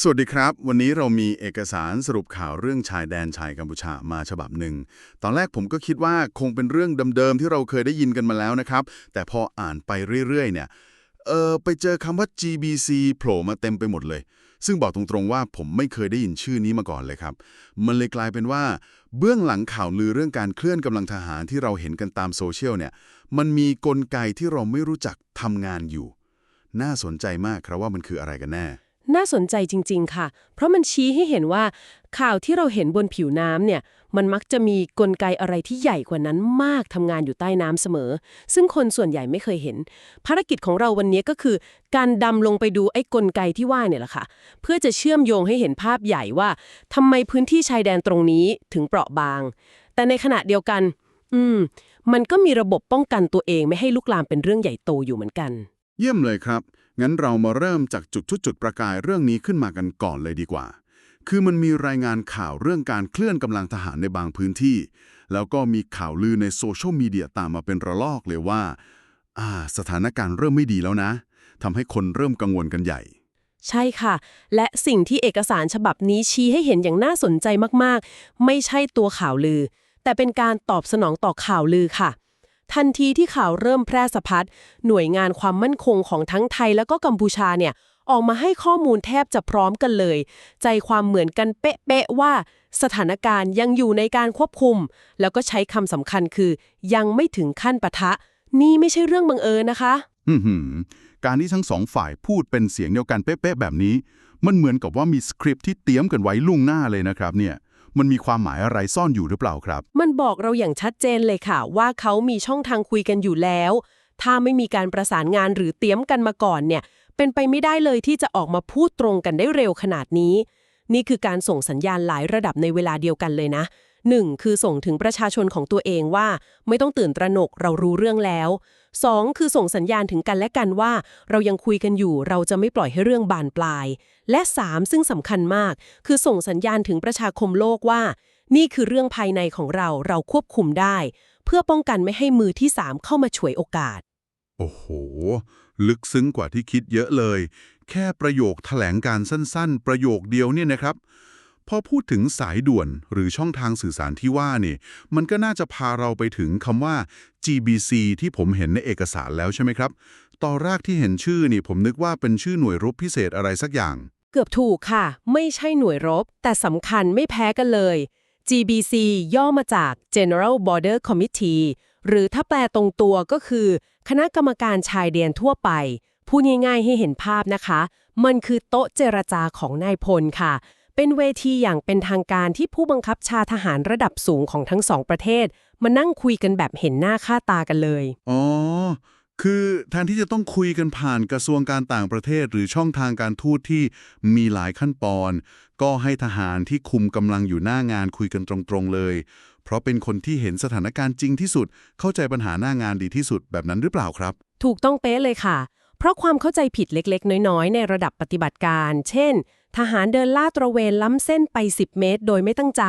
สวัสดีครับ วันนี้เรามีเอกสารสรุปข่าวเรื่องชายแดนชายกัมพูชามาฉบับหนึ่ง ตอนแรกผมก็คิดว่าคงเป็นเรื่องเดิมๆที่เราเคยได้ยินกันมาแล้วนะครับ แต่พออ่านไปเรื่อยๆ เนี่ย เออไปเจอคำว่า GBC โผล่มาเต็มไปหมดเลย ซึ่งบอกตรงๆว่าผมไม่เคยได้ยินชื่อนี้มาก่อนเลยครับ มันเลยกลายเป็นว่า เบื้องหลังข่าวลือเรื่องการเคลื่อนกำลังทหารที่เราเห็นกันตามโซเชียลเนี่ย มันมีกลไกที่เราไม่รู้จักทำงานอยู่ น่าสนใจมากครับว่ามันคืออะไรกันแน่ น่าสนใจจริง ๆ ค่ะ เพราะมันชี้ให้เห็นว่าข่าวที่เราเห็นบนผิวน้ำเนี่ย มันมักจะมีกลไกอะไรที่ใหญ่กว่านั้นมากทำงานอยู่ใต้น้ำเสมอ ซึ่งคนส่วนใหญ่ไม่เคยเห็น ภารกิจของเราวันนี้ก็คือ การดำลงไปดูไอ้กลไกที่ว่าเนี่ยแหละค่ะ เพื่อจะเชื่อมโยงให้เห็นภาพใหญ่ว่าทำไมพื้นที่ชายแดนตรงนี้ถึงเปราะบาง แต่ในขณะเดียวกัน อืม มันก็มีระบบป้องกันตัวเองไม่ให้ลุกลามเป็นเรื่องใหญ่โตอยู่เหมือนกัน เยี่ยมเลยครับ งั้นเรามาเริ่มจากจุดชุดจุดประกายเรื่องนี้ขึ้นมากันก่อนเลยดีกว่า คือมันมีรายงานข่าวเรื่องการเคลื่อนกำลังทหารในบางพื้นที่ แล้วก็มีข่าวลือในโซเชียลมีเดียตามมาเป็นระลอกเลยว่า อ่า สถานการณ์เริ่มไม่ดีแล้วนะทำให้คนเริ่มกังวลกันใหญ่ ใช่ค่ะ และสิ่งที่เอกสารฉบับนี้ชี้ให้เห็นอย่างน่าสนใจมากๆ ไม่ใช่ตัวข่าวลือ แต่เป็นการตอบสนองต่อข่าวลือค่ะ ทันทีที่ข่าวเริ่มแพร่สะพัดหน่วยงานความมั่นคงของทั้งไทยแล้วก็กัมพูชาเนี่ยออกมาให้ข้อมูลแทบจะพร้อมกันเลย ใจความเหมือนกันเป๊ะๆว่า สถานการณ์ยังอยู่ในการควบคุม แล้วก็ใช้คำสำคัญคือ ยังไม่ถึงขั้นปะทะ นี่ไม่ใช่เรื่องบังเอิญนะคะการที่ทั้งสองฝ่ายพูดเป็นเสียงเดียวกันเป๊ะๆแบบนี้ มันเหมือนกับว่ามีสคริปต์ที่เตรียมกันไว้ล่วงหน้าเลยนะครับเนี่ย มันมีความหมายอะไรซ่อนอยู่หรือเปล่าครับ มันบอกเราอย่างชัดเจนเลยค่ะ ว่าเขามีช่องทางคุยกันอยู่แล้ว ถ้าไม่มีการประสานงานหรือเตรียมกันมาก่อนเนี่ย เป็นไปไม่ได้เลยที่จะออกมาพูดตรงกันได้เร็วขนาดนี้ นี่คือการส่งสัญญาณหลายระดับในเวลาเดียวกันเลยนะ 1. คือส่งถึงประชาชนของตัวเองว่า ไม่ต้องตื่นตระหนกเรารู้เรื่องแล้ว 2. คือส่งสัญญาณถึงกันและกันว่า เรายังคุยกันอยู่เราจะไม่ปล่อยให้เรื่องบานปลาย และ 3. ซึ่งสำคัญมาก คือส่งสัญญาณถึงประชาคมโลกว่า นี่คือเรื่องภายในของเราเราควบคุมได้ เพื่อป้องกันไม่ให้มือที่ 3 เข้ามาฉวยโอกาส โอ้โห ลึกซึ้งกว่าที่คิดเยอะเลย แค่ประโยคแถลงการสั้น ๆ ประโยคเดียวเนี่ยนะครับ พอพูดถึงสายด่วนหรือช่องทางสื่อสารที่ว่าเนี่ยมันก็น่าจะพาเราไปถึงคำว่า GBC ที่ผมเห็นในเอกสารแล้วใช่ไหมครับ ตอนแรกที่เห็นชื่อนี่ผมนึกว่าเป็นชื่อหน่วยรบพิเศษอะไรสักอย่าง เกือบถูกค่ะ ไม่ใช่หน่วยรบ แต่สำคัญไม่แพ้กันเลย GBC ย่อมาจาก General Border Committee หรือถ้าแปลตรงตัวก็คือ คณะกรรมการชายแดนทั่วไป พูดง่ายๆให้เห็นภาพนะคะ มันคือโต๊ะเจรจาของนายพลค่ะ เป็นเวทีอย่างเป็นทางการที่ผู้บังคับชาทหารระดับสูงของทั้งสองประเทศ มานั่งคุยกันแบบเห็นหน้าค่าตากันเลย อ๋อ คือแทนที่จะต้องคุยกันผ่านกระทรวงการต่างประเทศ หรือช่องทางการทูตที่มีหลายขั้นตอน ก็ให้ทหารที่คุมกำลังอยู่หน้างานคุยกันตรงๆเลย เพราะเป็นคนที่เห็นสถานการณ์จริงที่สุด เข้าใจปัญหาหน้างานดีที่สุดแบบนั้นหรือเปล่าครับ ถูกต้องเป๊ะเลยค่ะ เพราะความเข้าใจผิดเล็กๆ น้อยๆ ในระดับปฏิบัติการ เช่น ทหารเดินลาดตระเวนล้ำเส้นไป 10 เมตร โดยไม่ตั้งใจ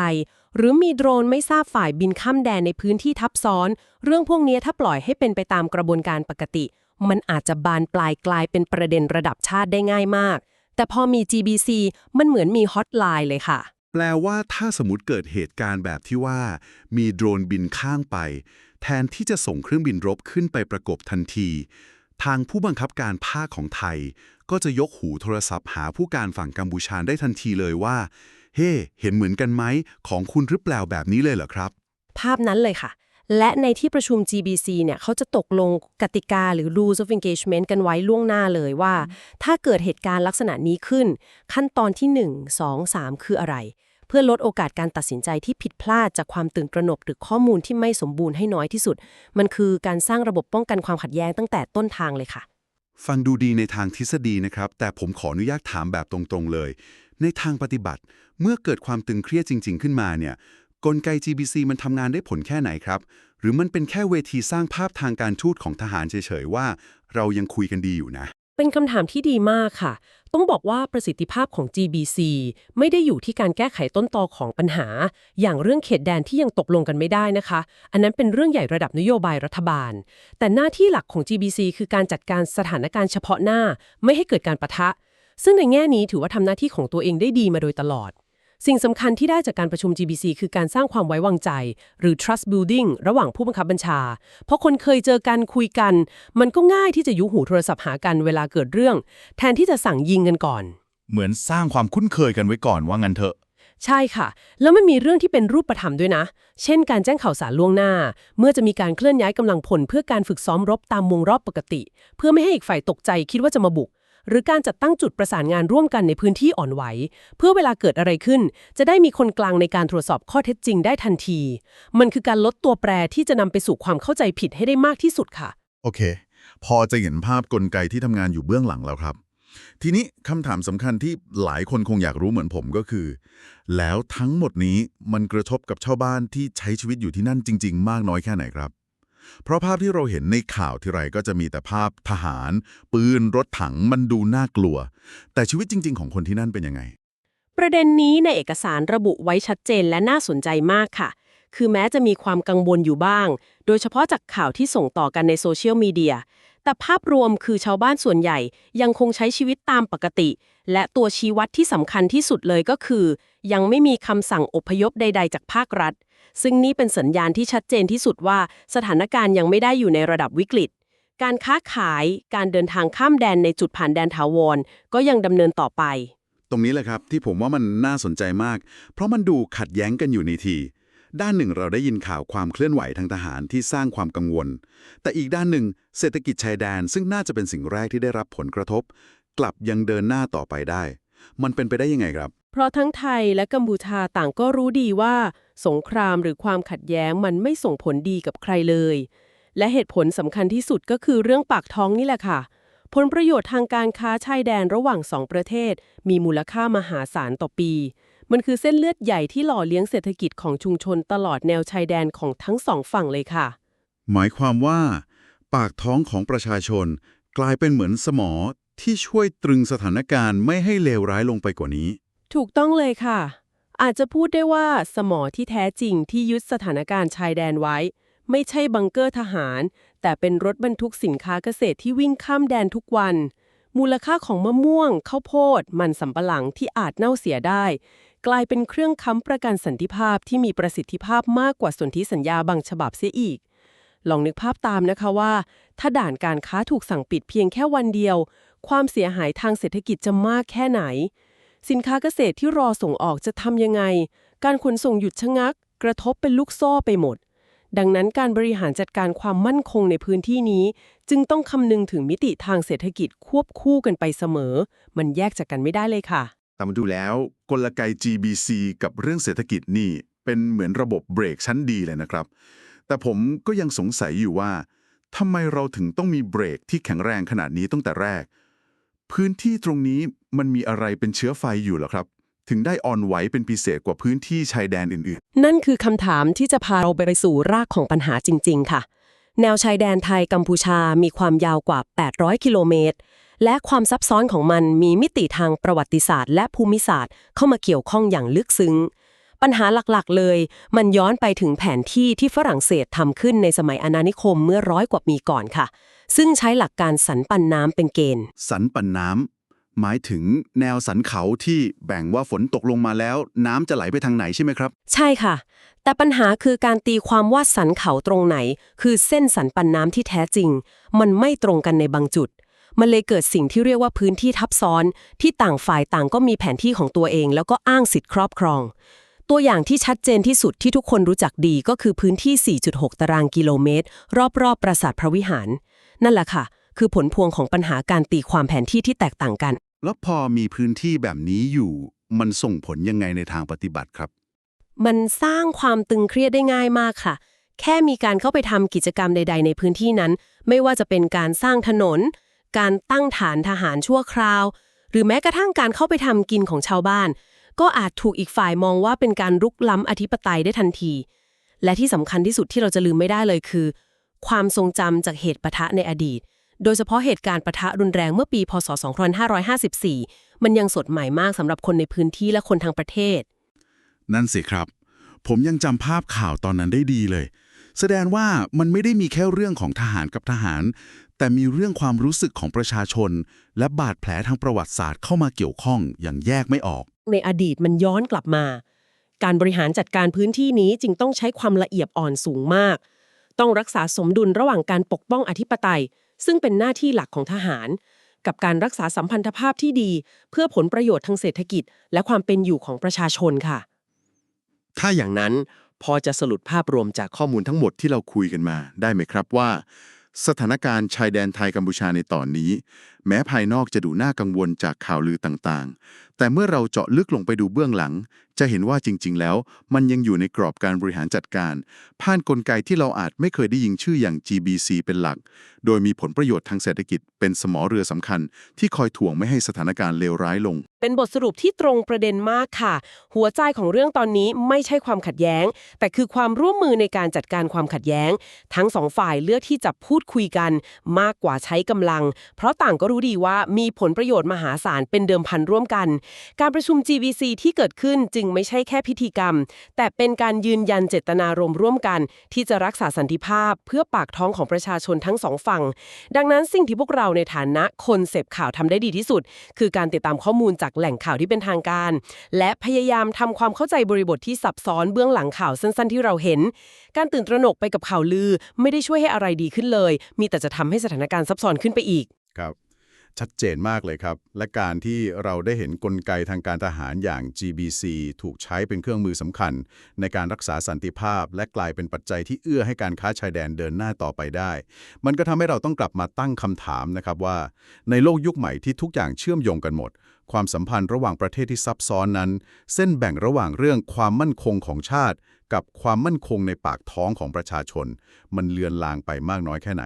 หรือมีโดรนไม่ทราบฝ่ายบินข้ามแดนในพื้นที่ทับซ้อน เรื่องพวกนี้ถ้าปล่อยให้เป็นไปตามกระบวนการปกติ มันอาจจะบานปลายกลายเป็นประเด็นระดับชาติได้ง่ายมาก แต่พอมี GBC มันเหมือนมีฮอตไลน์เลยค่ะ แปลว่าถ้าสมมติเกิดเหตุการณ์แบบที่ว่า มีโดรนบินข้างไป แทนที่จะส่งเครื่องบินรบขึ้นไปประกบทันที ทางผู้บังคับการภาคของไทย ก็จะยกหูโทรศัพท์หาผู้การฝั่งกัมพูชาได้ทันทีเลยว่า เฮ้เห็นเหมือนกันไหม ของคุณหรือเปล่าแบบนี้เลยเหรอครับ ภาพนั้นเลยค่ะ และในที่ประชุม GBC เนี่ยเขาจะตกลงกติกาหรือ rules of engagement กันไว้ล่วงหน้าเลยว่า ถ้าเกิดเหตุการณ์ลักษณะนี้ขึ้น ขั้นตอนที่ 1 2 3 คืออะไร เพื่อลดโอกาสการตัดสินใจที่ผิดพลาดจากความตื่นตระหนกหรือข้อมูลที่ไม่สมบูรณ์ให้น้อยที่สุด มันคือการสร้างระบบป้องกันความขัดแย้งตั้งแต่ต้นทางเลยค่ะ ฟังดูดีในทางทฤษฎีนะครับ แต่ผมขออนุญาตถามแบบตรงๆเลย ในทางปฏิบัติ เมื่อเกิดความตึงเครียดจริง ๆ ขึ้นมาเนี่ยกลไก GBC มันทำงานได้ผลแค่ไหนครับ หรือมันเป็นแค่เวทีสร้างภาพทางการทูตของทหารเฉยๆว่า เรายังคุยกันดีอยู่นะ เป็นคำถามที่ดีมากค่ะ ต้องบอกว่าประสิทธิภาพของ GBC ไม่ได้อยู่ที่การแก้ไขต้นตอของปัญหา อย่างเรื่องเขตแดนที่ยังตกลงกันไม่ได้นะคะ อันนั้นเป็นเรื่องใหญ่ระดับนโยบายรัฐบาล แต่หน้าที่หลักของ GBC คือการจัดการสถานการณ์เฉพาะหน้า ไม่ให้เกิดการปะทะ ซึ่งในแง่นี้ถือว่าทำหน้าที่ของตัวเองได้ดีมาโดยตลอด สิ่งสำคัญที่ได้จากการประชุม GBC คือการสร้างความไว้วางใจ หรือ trust building ระหว่างผู้บังคับบัญชา เพราะคนเคยเจอกันคุยกัน มันก็ง่ายที่จะยุหูโทรศัพท์หากันเวลาเกิดเรื่อง แทนที่จะสั่งยิงกันก่อน เหมือนสร้างความคุ้นเคยกันไว้ก่อนว่างั้นเถอะ ใช่ค่ะ แล้วมันมีเรื่องที่เป็นรูปธรรมด้วยนะ เช่น การแจ้งข่าวสารล่วงหน้า เมื่อจะมีการเคลื่อนย้ายกำลังพลเพื่อการฝึกซ้อมรบตามวงรอบปกติ เพื่อไม่ให้อีกฝ่ายตกใจคิดว่าจะมาบุก หรือการจัดตั้งจุดประสานงานร่วมกันในพื้นที่อ่อนไหว เพื่อเวลาเกิดอะไรขึ้น จะได้มีคนกลางในการตรวจสอบข้อเท็จจริงได้ทันที มันคือการลดตัวแปรที่จะนำไปสู่ความเข้าใจผิดให้ได้มากที่สุดค่ะ โอเค พอจะเห็นภาพกลไกที่ทำงานอยู่เบื้องหลังแล้วครับทีนี้คำถามสำคัญที่หลายคนคงอยากรู้เหมือนผมก็คือ แล้วทั้งหมดนี้มันกระทบกับชาวบ้านที่ใช้ชีวิตอยู่ที่นั่นจริง ๆ มากน้อยแค่ไหนครับ เพราะภาพที่เราเห็นในข่าวที่ไรก็จะมีแต่ภาพทหาร ปืนรถถังมันดูน่ากลัว แต่ชีวิตจริง ๆ ของคนที่นั่นเป็นยังไง ประเด็นนี้ในเอกสารระบุไว้ชัดเจนและน่าสนใจมากค่ะ คือแม้จะมีความกังวลอยู่บ้าง โดยเฉพาะจากข่าวที่ส่งต่อกันในโซเชียลมีเดีย แต่ภาพรวมคือชาวบ้านส่วนใหญ่ยังคงใช้ชีวิตตามปกติ และตัวชี้วัดที่สำคัญที่สุดเลยก็คือ ยังไม่มีคำสั่งอพยพใด ๆ จากภาครัฐ ซึ่งนี่เป็นสัญญาณที่ชัดเจนที่สุดว่าสถานการณ์ยังไม่ได้อยู่ในระดับวิกฤต การค้าขาย การเดินทางข้ามแดนในจุดผ่านแดนถาวรก็ยังดำเนินต่อไป ตรงนี้แหละครับที่ผมว่ามันน่าสนใจมาก เพราะมันดูขัดแย้งกันอยู่ในที ด้านหนึ่งเราได้ยินข่าวความเคลื่อนไหวทางทหารที่สร้างความกังวล แต่อีกด้านหนึ่งเศรษฐกิจชายแดนซึ่งน่าจะเป็นสิ่งแรกที่ได้รับผลกระทบ กลับยังเดินหน้าต่อไปได้ มันเป็นไปได้ยังไงครับ เพราะทั้งไทยและกัมพูชาต่างก็รู้ดีว่า สงครามหรือความขัดแย้งมันไม่ส่งผลดีกับใครเลย และเหตุผลสำคัญที่สุดก็คือเรื่องปากท้องนี่แหละค่ะ ผลประโยชน์ทางการค้าชายแดนระหว่างสองประเทศ มีมูลค่ามหาศาลต่อปี มันคือเส้นเลือดใหญ่ที่หล่อเลี้ยงเศรษฐกิจของชุมชนตลอดแนวชายแดนของทั้งสองฝั่งเลยค่ะ หมายความว่า ปากท้องของประชาชน กลายเป็นเหมือนสมอที่ช่วยตรึงสถานการณ์ไม่ให้เลวร้ายลงไปกว่านี้ ถูกต้องเลยค่ะ อาจจะพูดได้ว่าสมอที่แท้จริงที่ยึดสถานการณ์ชายแดนไว้ ไม่ใช่บังเกอร์ทหาร แต่เป็นรถบรรทุกสินค้าเกษตรที่วิ่งข้ามแดนทุกวันมูลค่าของมะม่วง ข้าวโพด มันสำปะหลังที่อาจเน่าเสียได้ กลายเป็นเครื่องค้ำประกันสันติภาพที่มีประสิทธิภาพมากกว่าสนธิสัญญาบางฉบับเสียอีก ลองนึกภาพตามนะคะว่า ถ้าด่านการค้าถูกสั่งปิดเพียงแค่วันเดียว ความเสียหายทางเศรษฐกิจจะมากแค่ไหน สินค้าเกษตรที่รอส่งออกจะทำยังไง การขนส่งหยุดชะงัก กระทบเป็นลูกโซ่ไปหมด ดังนั้นการบริหารจัดการความมั่นคงในพื้นที่นี้ จึงต้องคำนึงถึงมิติทางเศรษฐกิจควบคู่กันไปเสมอ มันแยกจากกันไม่ได้เลยค่ะ แต่มาดูแล้วกลไก GBC กับเรื่องเศรษฐกิจนี่เป็นเหมือนระบบเบรกชั้นดีเลยนะครับ แต่ผมก็ยังสงสัยอยู่ว่าทำไมเราถึงต้องมีเบรกที่แข็งแรงขนาดนี้ตั้งแต่แรก พื้นที่ตรงนี้มันมีอะไรเป็นเชื้อไฟอยู่หรอครับ ถึงได้อ่อนไหวเป็นพิเศษกว่าพื้นที่ชายแดนอื่นๆ นั่นคือคำถามที่จะพาเราไปสู่รากของปัญหาจริง ๆ ค่ะ แนวชายแดนไทยกัมพูชามีความยาวกว่า 800 กิโลเมตร และความซับซ้อนของมันมีมิติทางประวัติศาสตร์ และภูมิศาสตร์เข้ามาเกี่ยวข้องอย่างลึกซึ้ง ปัญหาหลักๆ เลย มันย้อนไปถึงแผนที่ที่ฝรั่งเศสทำขึ้นในสมัยอาณานิคมเมื่อร้อยกว่าปีก่อนค่ะ ซึ่งใช้หลักการสันปันน้ำเป็นเกณฑ์ สันปันน้ำหมายถึงแนวสันเขาที่แบ่งว่าฝนตกลงมาแล้ว น้ำจะไหลไปทางไหนใช่ไหมครับ ใช่ค่ะ แต่ปัญหาคือการตีความว่าสันเขาตรงไหน คือเส้นสันปันน้ำที่แท้จริง มันไม่ตรงกันในบางจุด มันเลยเกิดสิ่งที่เรียกว่าพื้นที่ทับซ้อน ที่ต่างฝ่ายต่างก็มีแผนที่ของตัวเอง แล้วก็อ้างสิทธิ์ครอบครอง ตัวอย่างที่ชัดเจนที่สุดที่ทุกคนรู้จักดีก็คือพื้นที่ 4.6 ตารางกิโลเมตร รอบๆปราสาทพระวิหาร นั่นแหละค่ะ คือผลพวงของปัญหาการตีความแผนที่ที่แตกต่างกัน แล้วพอมีพื้นที่แบบนี้อยู่ มันส่งผลยังไงในทางปฏิบัติครับ มันสร้างความตึงเครียดได้ง่ายมากค่ะแค่มีการเข้าไปทำกิจกรรมใด ๆ ในพื้นที่นั้น ไม่ว่าจะเป็นการสร้างถนน การตั้งฐานทหารชั่วคราว หรือแม้กระทั่งการเข้าไปทำกินของชาวบ้าน ก็อาจถูกอีกฝ่ายมองว่าเป็นการรุกล้ำอธิปไตยได้ทันที และที่สำคัญที่สุดที่เราจะลืมไม่ได้เลยคือ ความทรงจำจากเหตุปะทะในอดีต โดยเฉพาะเหตุการณ์ปะทะรุนแรงเมื่อปี พศ 2554 มันยังสดใหม่มากสำหรับคนในพื้นที่และคนทางประเทศ นั่นสิครับ ผมยังจำภาพข่าวตอนนั้นได้ดีเลยแสดงว่ามันไม่ได้มีแค่เรื่องของทหารกับทหาร แต่มีเรื่องความรู้สึกของประชาชน และบาดแผลทางประวัติศาสตร์เข้ามาเกี่ยวข้องอย่างแยกไม่ออก ในอดีตมันย้อนกลับมา การบริหารจัดการพื้นที่นี้จึงต้องใช้ความละเอียดอ่อนสูงมาก ต้องรักษาสมดุลระหว่างการปกป้องอธิปไตย ซึ่งเป็นหน้าที่หลักของทหาร กับการรักษาสัมพันธภาพที่ดี เพื่อผลประโยชน์ทางเศรษฐกิจ และความเป็นอยู่ของประชาชนค่ะ ถ้าอย่างนั้นพอจะสรุปภาพรวมจากข้อมูลทั้งหมดที่เราคุยกันมาได้ไหมครับว่า สถานการณ์ชายแดนไทยกัมพูชาในตอนนี้แม้ภายนอกจะดูน่ากังวลจากข่าวลือต่างๆ แต่เมื่อเราเจาะลึกลงไปดูเบื้องหลัง จะเห็นว่าจริง ๆ แล้ว มันยังอยู่ในกรอบการบริหารจัดการ ผ่านนกลไกที่เราอาจไม่เคยได้ยินชื่ออย่าง GBC เป็นหลัก โดยมีผลประโยชน์ทางเศรษฐกิจเป็นสมอเรือสำคัญ ที่คอยถ่วงไม่ให้สถานการณ์เลวร้ายลง เป็นบทสรุปที่ตรงประเด็นมากค่ะ หัวใจของเรื่องตอนนี้ไม่ใช่ความขัดแย้ง แต่คือความร่วมมือในการจัดการความขัดแย้ง ทั้งสองฝ่ายเลือกที่จะพูดคุยกัน มากกว่าใช้กำลัง เพราะต่างก็รู้ดีว่ามีผลประโยชน์มหาศาลเป็นเดิมพันร่วมกัน การประชุม GVC ที่เกิดขึ้นจึงไม่ใช่แค่พิธีกรรม แต่เป็นการยืนยันเจตนารมณ์ร่วมกัน ที่จะรักษาสันติภาพ เพื่อปากท้องของประชาชนทั้งสองฝั่ง ดังนั้นสิ่งที่พวกเราในฐานะคนเสพข่าวทำได้ดีที่สุด คือการติดตามข้อมูลจากแหล่งข่าวที่เป็นทางการ และพยายามทำความเข้าใจบริบทที่ซับซ้อนเบื้องหลังข่าวสั้น ๆ ที่เราเห็น การตื่นตระหนกไปกับข่าวลือ ไม่ได้ช่วยให้อะไรดีขึ้นเลย มีแต่จะทำให้สถานการณ์ซับซ้อนขึ้นไปอีก ครับ ชัดเจนมากเลยครับ และการที่เราได้เห็นกลไกทางการทหารอย่าง GBC ถูกใช้เป็นเครื่องมือสำคัญ ในการรักษาสันติภาพ และกลายเป็นปัจจัยที่เอื้อให้การค้าชายแดนเดินหน้าต่อไปได้ มันก็ทำให้เราต้องกลับมาตั้งคำถามนะครับว่า ในโลกยุคใหม่ที่ทุกอย่างเชื่อมโยงกันหมด ความสัมพันธ์ระหว่างประเทศที่ซับซ้อนนั้น เส้นแบ่งระหว่างเรื่องความมั่นคงของชาติ กับความมั่นคงในปากท้องของประชาชน มันเลือนลางไปมากน้อยแค่ไหน